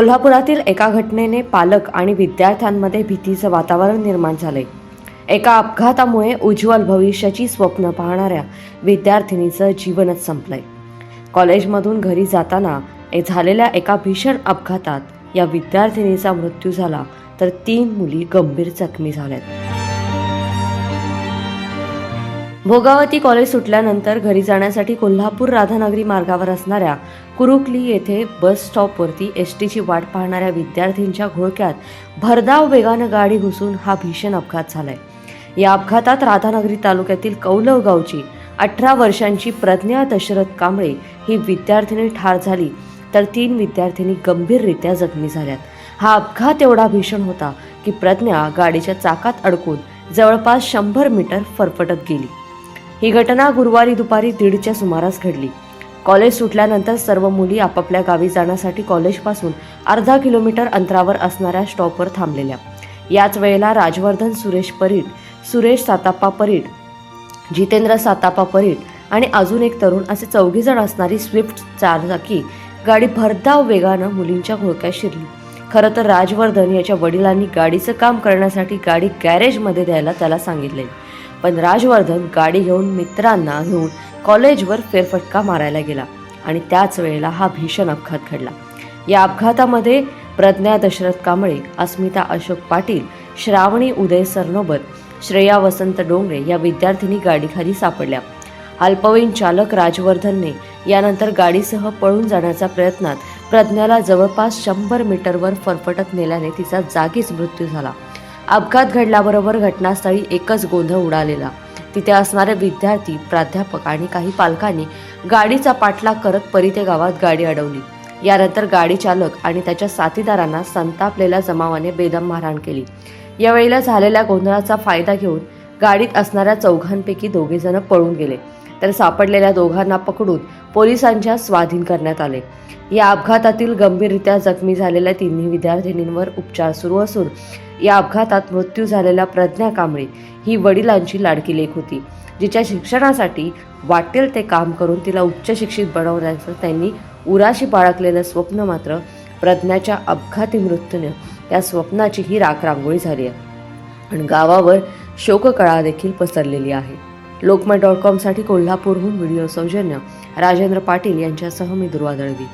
कोल्हापुरातील एका घटनेने पालक आणि विद्यार्थ्यांमध्ये भीतीचं वातावरण निर्माण झालंय. एका अपघातामुळे उज्ज्वल भविष्याची स्वप्न पाहणाऱ्या विद्यार्थिनीचं जीवनच संपलंय. कॉलेजमधून घरी जाताना ए- झालेल्या एका भीषण अपघातात या विद्यार्थिनीचा मृत्यू झाला तर तीन मुली गंभीर जखमी झाल्यात. भोगावती कॉलेज सुटल्यानंतर घरी जाण्यासाठी कोल्हापूर राधानगरी मार्गावर असणाऱ्या कुरुकली येथे बस स्टॉपवरती एस टीची वाट पाहणाऱ्या विद्यार्थ्यांच्या घोळक्यात भरधाव वेगानं गाडी घुसून हा भीषण अपघात झालाय. या अपघातात राधानगरी तालुक्यातील कौलव गावची अठरा वर्षांची प्रज्ञा दशरथ कांबळे ही विद्यार्थिनी ठार झाली तर तीन विद्यार्थिनी गंभीररित्या जखमी झाल्यात. हा अपघात एवढा भीषण होता की प्रज्ञा गाडीच्या चाकात अडकून जवळपास शंभर मीटर फरफटत गेली. ही घटना गुरुवारी दुपारी दीडच्या सुमारास घडली. कॉलेज सुटल्यानंतर सर्व मुली आपापल्या गावी जाण्यासाठी कॉलेजपासून अर्धा किलोमीटर अंतरावर असणाऱ्या स्टॉपवर थांबलेल्या. याच वेळेला राजवर्धन सुरेश परीट सुरेश साताप्पा परीट जितेंद्र सातापा परीट आणि अजून एक तरुण असे चौघीजण असणारी स्विफ्ट चारचाकी गाडी भरधाव वेगानं मुलींच्या घोळक्यात शिरली. खरं तर राजवर्धन याच्या वडिलांनी गाडीचं काम करण्यासाठी गाडी गॅरेजमध्ये द्यायला त्याला सांगितले. पण राजवर्धन गाडी घेऊन मित्रांना घेऊन कॉलेजवर फेरफटका मारायला गेला आणि त्याच वेळेला हा भीषण अपघात घडला. या अपघातामध्ये प्रज्ञा दशरथ कांबळे अस्मिता अशोक पाटील श्रावणी उदय सरनोबत श्रेया वसंत डोंगरे या विद्यार्थिनी गाडीखाली सापडल्या. अल्पवयीन चालक राजवर्धनने यानंतर गाडीसह पळून जाण्याच्या प्रयत्नात प्रज्ञाला जवळपास शंभर मीटरवर फरफटत नेल्याने तिचा जागीच मृत्यू झाला. अपघात घडल्याबरोबर घटनास्थळी एकच गोंधळ उडालेला. तिथे असणारे विद्यार्थी प्राध्यापक आणि काही पालकांनी गाडीचा पाठलाग करत परिते गावात गाडी अडवली. यानंतर गाडी चालक आणि त्याच्या साथीदारांना संतापलेल्या जमावाने बेदम मारहाण केली. यावेळेला झालेल्या गोंधळाचा फायदा घेऊन गाडीत असणाऱ्या चौघांपैकी दोघे जण पळून गेले. तर सापडलेल्या दोघांना पकडून पोलिसांच्या स्वाधीन करण्यात आले. या अपघातातील गंभीररित्या जखमी झालेल्या तिन्ही विद्यार्थिनींवर उपचार सुरू असून या अपघातात मृत्यू झालेल्या प्रज्ञा कांबळे ही वडिलांची लाडकी लेख होती जिच्या शिक्षणासाठी वाटेल ते काम करून तिला उच्च शिक्षित बनवण्याचं त्यांनी उराशी बाळगलेलं स्वप्न मात्र प्रज्ञाच्या अपघाती मृत्यूने या स्वप्नाची ही राख रांगोळी झाली आहे. आणि गावावर शोककळा देखील पसरलेली आहे. लोकमत डॉट कॉमसाठी कोल्हापूरहून व्हिडिओ सौजन्य राजेंद्र पाटील यांच्यासह मी दुर्वा दळवी.